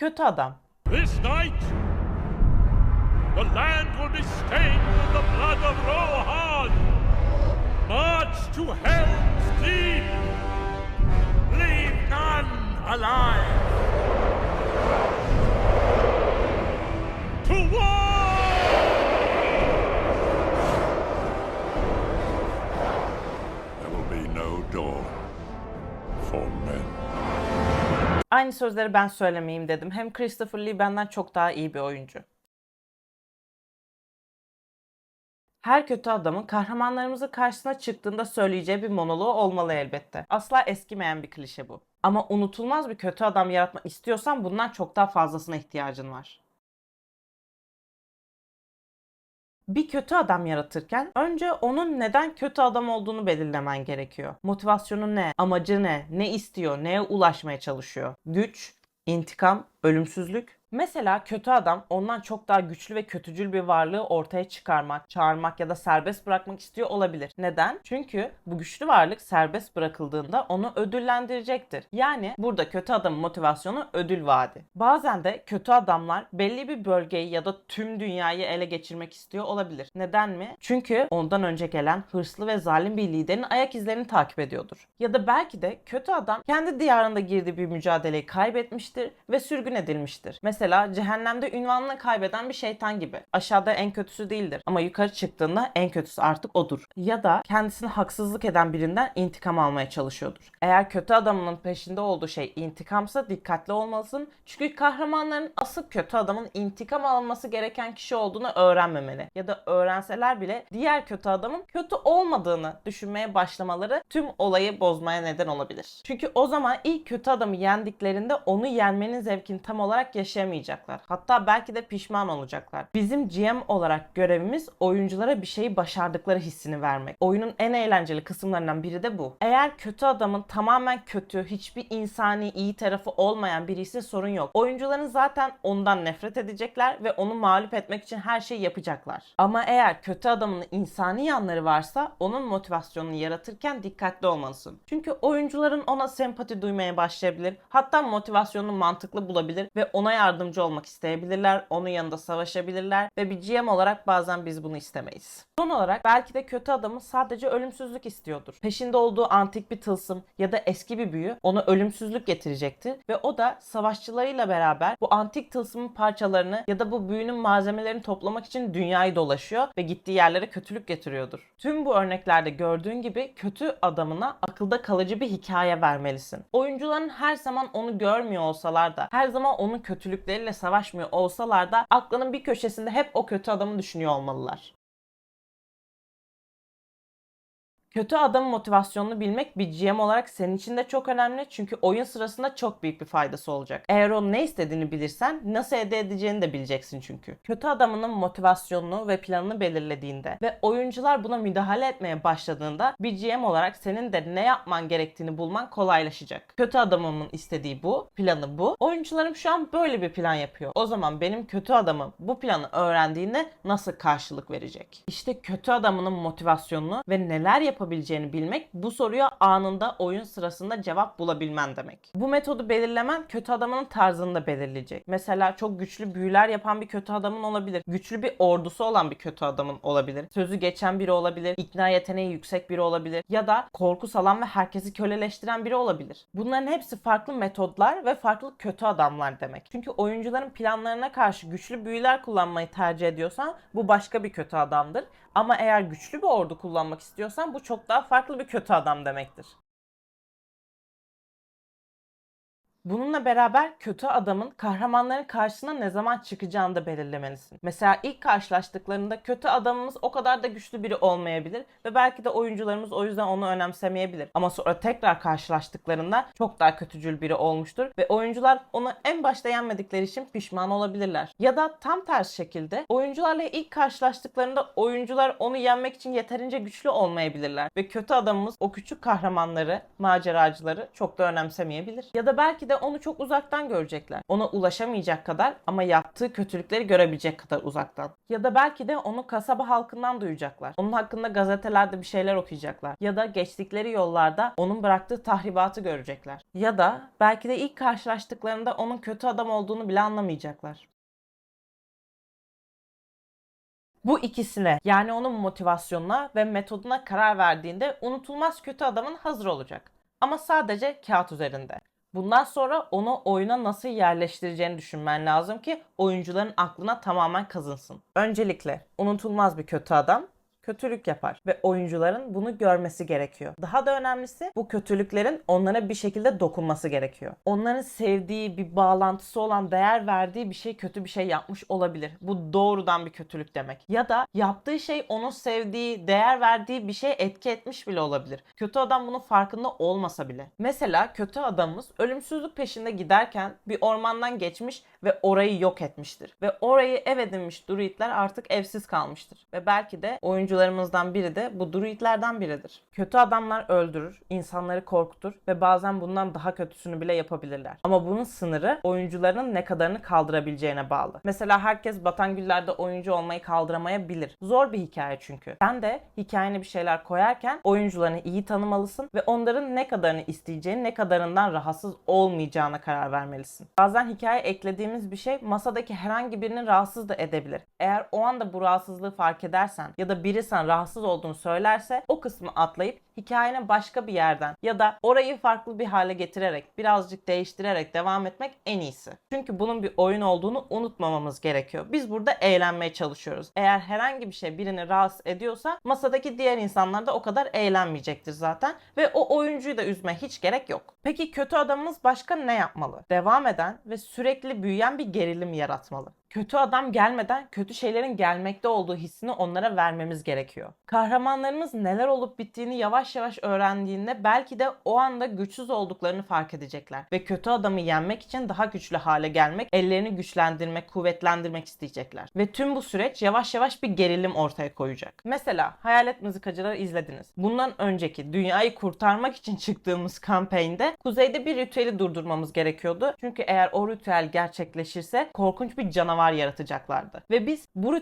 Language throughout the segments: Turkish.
kötü adam. This night, the land will be stained with the blood of Rohan. March to Helm's Deep. Leave none alive. Aynı sözleri ben söylemeyeyim dedim. Hem Christopher Lee benden çok daha iyi bir oyuncu. Her kötü adamın kahramanlarımızın karşısına çıktığında söyleyeceği bir monoloğu olmalı elbette. Asla eskimeyen bir klişe bu. Ama unutulmaz bir kötü adam yaratmak istiyorsan bundan çok daha fazlasına ihtiyacın var. Bir kötü adam yaratırken önce onun neden kötü adam olduğunu belirlemen gerekiyor. Motivasyonu ne? Amacı ne? Ne istiyor? Neye ulaşmaya çalışıyor? Güç, intikam, ölümsüzlük. Mesela kötü adam ondan çok daha güçlü ve kötücül bir varlığı ortaya çıkarmak, çağırmak ya da serbest bırakmak istiyor olabilir. Neden? Çünkü bu güçlü varlık serbest bırakıldığında onu ödüllendirecektir. Yani burada kötü adamın motivasyonu ödül vaadi. Bazen de kötü adamlar belli bir bölgeyi ya da tüm dünyayı ele geçirmek istiyor olabilir. Neden mi? Çünkü ondan önce gelen hırslı ve zalim bir liderin ayak izlerini takip ediyordur. Ya da belki de kötü adam kendi diyarında girdiği bir mücadeleyi kaybetmiştir ve sürgün edilmiştir. Mesela cehennemde ünvanını kaybeden bir şeytan gibi. Aşağıda en kötüsü değildir ama yukarı çıktığında en kötüsü artık odur. Ya da kendisine haksızlık eden birinden intikam almaya çalışıyordur. Eğer kötü adamının peşinde olduğu şey intikamsa dikkatli olmalısın. Çünkü kahramanların asıl kötü adamın intikam alınması gereken kişi olduğunu öğrenmemeli. Ya da öğrenseler bile diğer kötü adamın kötü olmadığını düşünmeye başlamaları tüm olayı bozmaya neden olabilir. Çünkü o zaman ilk kötü adamı yendiklerinde onu yenmenin zevkini tam olarak yaşayamayacaklar. Hatta belki de pişman olacaklar. Bizim GM olarak görevimiz oyunculara bir şeyi başardıkları hissini vermek. Oyunun en eğlenceli kısımlarından biri de bu. Eğer kötü adamın tamamen kötü, hiçbir insani iyi tarafı olmayan biri sorun yok. Oyuncuların zaten ondan nefret edecekler ve onu mağlup etmek için her şeyi yapacaklar. Ama eğer kötü adamın insani yanları varsa onun motivasyonunu yaratırken dikkatli olmalısın. Çünkü oyuncuların ona sempati duymaya başlayabilir. Hatta motivasyonunu mantıklı bulabilir ve ona yardımcı olmak isteyebilirler. Onun yanında savaşabilirler ve bir GM olarak bazen biz bunu istemeyiz. Son olarak belki de kötü adamın sadece ölümsüzlük istiyordur. Peşinde olduğu antik bir tılsım ya da eski bir büyü ona ölümsüzlük getirecektir ve o da savaşçılarıyla beraber bu antik tılsımın parçalarını ya da bu büyünün malzemelerini toplamak için dünyayı dolaşıyor ve gittiği yerlere kötülük getiriyordur. Tüm bu örneklerde gördüğün gibi kötü adamına akılda kalıcı bir hikaye vermelisin. Oyuncuların her zaman onu görmüyor olsalar da, her zaman onun kötülükleriyle savaşmıyor olsalar da aklının bir köşesinde hep o kötü adamı düşünüyor olmalılar. Kötü adamın motivasyonunu bilmek bir GM olarak senin için de çok önemli çünkü oyun sırasında çok büyük bir faydası olacak. Eğer onun ne istediğini bilirsen nasıl elde edeceğini de bileceksin çünkü. Kötü adamının motivasyonunu ve planını belirlediğinde ve oyuncular buna müdahale etmeye başladığında bir GM olarak senin de ne yapman gerektiğini bulman kolaylaşacak. Kötü adamımın istediği bu, planı bu. Oyuncularım şu an böyle bir plan yapıyor. O zaman benim kötü adamım bu planı öğrendiğinde nasıl karşılık verecek? İşte kötü adamının motivasyonunu ve neler yapabileceğini bilmek bu soruya anında oyun sırasında cevap bulabilmen demek. Bu metodu belirlemen kötü adamının tarzını da belirleyecek. Mesela çok güçlü büyüler yapan bir kötü adamın olabilir. Güçlü bir ordusu olan bir kötü adamın olabilir. Sözü geçen biri olabilir. ikna yeteneği yüksek biri olabilir. Ya da korku salan ve herkesi köleleştiren biri olabilir. Bunların hepsi farklı metodlar ve farklı kötü adamlar demek. Çünkü oyuncuların planlarına karşı güçlü büyüler kullanmayı tercih ediyorsan bu başka bir kötü adamdır. Ama eğer güçlü bir ordu kullanmak istiyorsan bu çok daha farklı bir kötü adam demektir. Bununla beraber kötü adamın kahramanların karşısına ne zaman çıkacağını da belirlemelisin. Mesela ilk karşılaştıklarında kötü adamımız o kadar da güçlü biri olmayabilir ve belki de oyuncularımız o yüzden onu önemsemeyebilir. Ama sonra tekrar karşılaştıklarında çok daha kötücül biri olmuştur ve oyuncular onu en başta yenmedikleri için pişman olabilirler. Ya da tam tersi şekilde oyuncularla ilk karşılaştıklarında oyuncular onu yenmek için yeterince güçlü olmayabilirler ve kötü adamımız o küçük kahramanları, maceracıları çok da önemsemeyebilir. Ya da belki de onu çok uzaktan görecekler. Ona ulaşamayacak kadar ama yaptığı kötülükleri görebilecek kadar uzaktan. Ya da belki de onu kasaba halkından duyacaklar. Onun hakkında gazetelerde bir şeyler okuyacaklar. Ya da geçtikleri yollarda onun bıraktığı tahribatı görecekler. Ya da belki de ilk karşılaştıklarında onun kötü adam olduğunu bile anlamayacaklar. Bu ikisine yani onun motivasyonuna ve metoduna karar verdiğinde unutulmaz kötü adamın hazır olacak. Ama sadece kağıt üzerinde. Bundan sonra onu oyuna nasıl yerleştireceğini düşünmen lazım ki oyuncuların aklına tamamen kazınsın. Öncelikle unutulmaz bir kötü adam kötülük yapar ve oyuncuların bunu görmesi gerekiyor. Daha da önemlisi bu kötülüklerin onlara bir şekilde dokunması gerekiyor. Onların sevdiği, bir bağlantısı olan, değer verdiği bir şey kötü bir şey yapmış olabilir. Bu doğrudan bir kötülük demek. Ya da yaptığı şey onun sevdiği, değer verdiği bir şeye etki etmiş bile olabilir. Kötü adam bunun farkında olmasa bile. Mesela kötü adamımız ölümsüzlük peşinde giderken bir ormandan geçmiş ve orayı yok etmiştir. Ve orayı ev edinmiş druidler artık evsiz kalmıştır. Ve belki de oyuncularımızdan biri de bu druidlerden biridir. Kötü adamlar öldürür, insanları korkutur ve bazen bundan daha kötüsünü bile yapabilirler. Ama bunun sınırı oyuncuların ne kadarını kaldırabileceğine bağlı. Mesela herkes Batangüller'de oyuncu olmayı kaldıramayabilir. Zor bir hikaye çünkü. Sen de hikayene bir şeyler koyarken oyuncularını iyi tanımalısın ve onların ne kadarını isteyeceğini, ne kadarından rahatsız olmayacağına karar vermelisin. Bazen hikaye eklediğimiz bir şey masadaki herhangi birini rahatsız da edebilir. Eğer o anda bu rahatsızlığı fark edersen ya da biri sana rahatsız olduğunu söylerse o kısmı atlayıp hikayene başka bir yerden ya da orayı farklı bir hale getirerek birazcık değiştirerek devam etmek en iyisi. Çünkü bunun bir oyun olduğunu unutmamamız gerekiyor. Biz burada eğlenmeye çalışıyoruz. Eğer herhangi bir şey birini rahatsız ediyorsa masadaki diğer insanlar da o kadar eğlenmeyecektir zaten ve o oyuncuyu da üzme hiç gerek yok. Peki kötü adamımız başka ne yapmalı? Devam eden ve sürekli büyüyen bir gerilim yaratmalı. Kötü adam gelmeden kötü şeylerin gelmekte olduğu hissini onlara vermemiz gerekiyor. Kahramanlarımız neler olup bittiğini yavaş yavaş öğrendiğinde belki de o anda güçsüz olduklarını fark edecekler ve kötü adamı yenmek için daha güçlü hale gelmek, ellerini güçlendirmek, kuvvetlendirmek isteyecekler. Ve tüm bu süreç yavaş yavaş bir gerilim ortaya koyacak. Mesela Hayalet Mızıkacıları izlediniz. Bundan önceki dünyayı kurtarmak için çıktığımız kampanyada kuzeyde bir ritüeli durdurmamız gerekiyordu. Çünkü eğer o ritüel gerçekleşirse korkunç bir canavar yaratacaklardı. Ve biz bu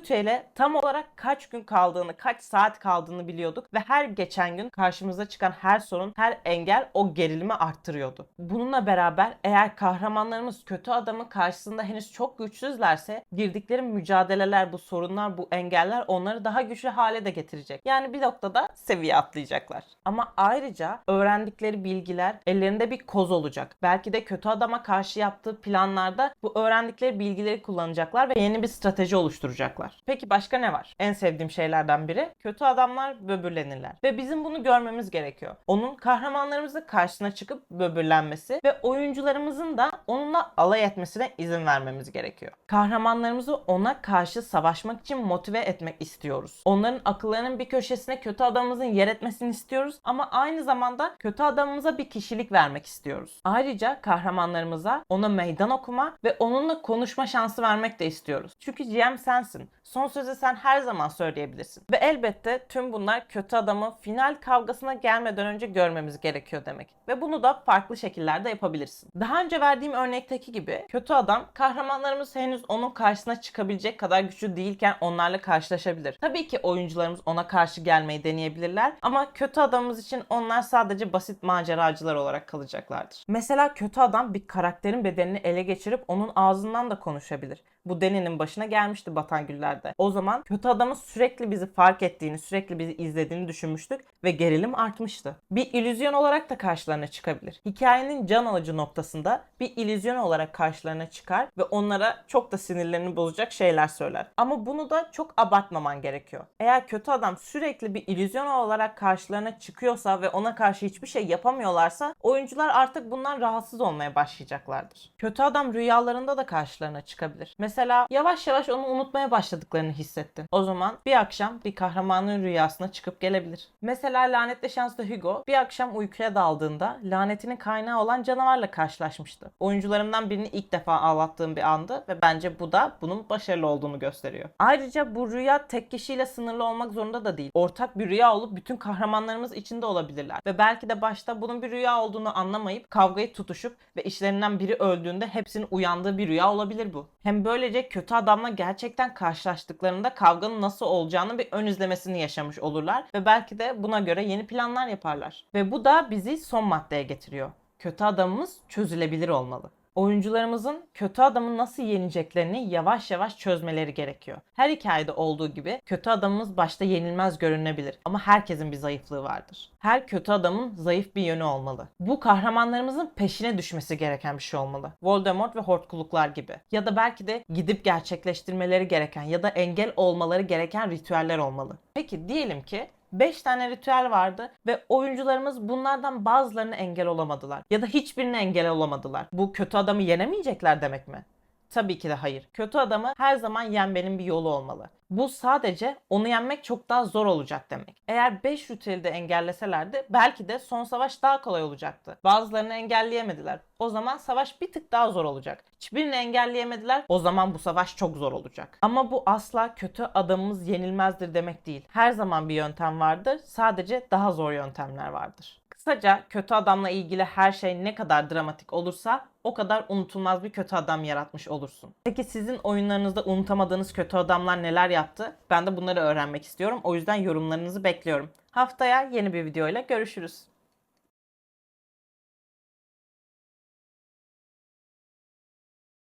tam olarak kaç gün kaldığını, kaç saat kaldığını biliyorduk ve her geçen gün karşımıza çıkan her sorun, her engel o gerilimi arttırıyordu. Bununla beraber eğer kahramanlarımız kötü adamın karşısında henüz çok güçsüzlerse girdikleri mücadeleler, bu sorunlar, bu engeller onları daha güçlü hale de getirecek. Yani bir noktada seviye atlayacaklar. Ama ayrıca öğrendikleri bilgiler ellerinde bir koz olacak. Belki de kötü adama karşı yaptığı planlarda bu öğrendikleri bilgileri kullanacaklar ve yeni bir strateji oluşturacaklar. Peki başka ne var? En sevdiğim şeylerden biri kötü adamlar böbürlenirler. Ve bizim bunu görmemiz gerekiyor. Onun kahramanlarımızın karşısına çıkıp böbürlenmesi ve oyuncularımızın da onunla alay etmesine izin vermemiz gerekiyor. Kahramanlarımızı ona karşı savaşmak için motive etmek istiyoruz. Onların akıllarının bir köşesine kötü adamımızın yer etmesini istiyoruz ama aynı zamanda kötü adamımıza bir kişilik vermek istiyoruz. Ayrıca kahramanlarımıza ona meydan okuma ve onunla konuşma şansı vermek de istiyoruz. Çünkü GM sensin. Son sözü sen her zaman söyleyebilirsin. Ve elbette tüm bunlar kötü adamı final kavgasına gelmeden önce görmemiz gerekiyor demek. Ve bunu da farklı şekillerde yapabilirsin. Daha önce verdiğim örnekteki gibi kötü adam kahramanlarımız henüz onun karşısına çıkabilecek kadar güçlü değilken onlarla karşılaşabilir. Tabii ki oyuncularımız ona karşı gelmeyi deneyebilirler ama kötü adamımız için onlar sadece basit maceracılar olarak kalacaklardır. Mesela kötü adam bir karakterin bedenini ele geçirip onun ağzından da konuşabilir. Bu Deni'nin başına gelmişti Batangüller'de. O zaman kötü adamın sürekli bizi fark ettiğini, sürekli bizi izlediğini düşünmüştük ve gerilim artmıştı. Bir illüzyon olarak da karşılarına çıkabilir. Hikayenin can alıcı noktasında bir illüzyon olarak karşılarına çıkar ve onlara çok da sinirlerini bozacak şeyler söyler. Ama bunu da çok abartmaman gerekiyor. Eğer kötü adam sürekli bir illüzyon olarak karşılarına çıkıyorsa ve ona karşı hiçbir şey yapamıyorlarsa oyuncular artık bundan rahatsız olmaya başlayacaklardır. Kötü adam rüyalarında da karşılarına çıkabilir. Mesela Mesela yavaş yavaş onu unutmaya başladıklarını hissettin. O zaman bir akşam bir kahramanın rüyasına çıkıp gelebilir. Mesela lanetli şanslı Hugo bir akşam uykuya daldığında lanetinin kaynağı olan canavarla karşılaşmıştı. Oyuncularımdan birini ilk defa ağlattığım bir andı ve bence bu da bunun başarılı olduğunu gösteriyor. Ayrıca bu rüya tek kişiyle sınırlı olmak zorunda da değil. Ortak bir rüya olup bütün kahramanlarımız içinde olabilirler. Ve belki de başta bunun bir rüya olduğunu anlamayıp kavgayı tutuşup ve işlerinden biri öldüğünde hepsinin uyandığı bir rüya olabilir bu. Hem böylece kötü adamla gerçekten karşılaştıklarında kavganın nasıl olacağını bir ön izlemesini yaşamış olurlar ve belki de buna göre yeni planlar yaparlar. Ve bu da bizi son maddeye getiriyor. Kötü adamımız çözülebilir olmalı. Oyuncularımızın kötü adamı nasıl yeneceklerini yavaş yavaş çözmeleri gerekiyor. Her hikayede olduğu gibi kötü adamımız başta yenilmez görünebilir ama herkesin bir zayıflığı vardır. Her kötü adamın zayıf bir yönü olmalı. Bu kahramanlarımızın peşine düşmesi gereken bir şey olmalı. Voldemort ve Hortkuluklar gibi. Ya da belki de gidip gerçekleştirmeleri gereken ya da engel olmaları gereken ritüeller olmalı. Peki diyelim ki 5 tane ritüel vardı ve oyuncularımız bunlardan bazılarını engel olamadılar. Ya da hiçbirini engel olamadılar. Bu kötü adamı yenemeyecekler demek mi? Tabii ki de hayır. Kötü adamı her zaman yenmenin bir yolu olmalı. Bu sadece onu yenmek çok daha zor olacak demek. Eğer 5 ritüeli de engelleselerdi belki de son savaş daha kolay olacaktı. Bazılarını engelleyemediler. O zaman savaş bir tık daha zor olacak. Hiçbirini engelleyemediler. O zaman bu savaş çok zor olacak. Ama bu asla kötü adamımız yenilmezdir demek değil. Her zaman bir yöntem vardır. Sadece daha zor yöntemler vardır. Kısaca kötü adamla ilgili her şey ne kadar dramatik olursa o kadar unutulmaz bir kötü adam yaratmış olursun. Peki sizin oyunlarınızda unutamadığınız kötü adamlar neler yaptı? Ben de bunları öğrenmek istiyorum. O yüzden yorumlarınızı bekliyorum. Haftaya yeni bir videoyla görüşürüz.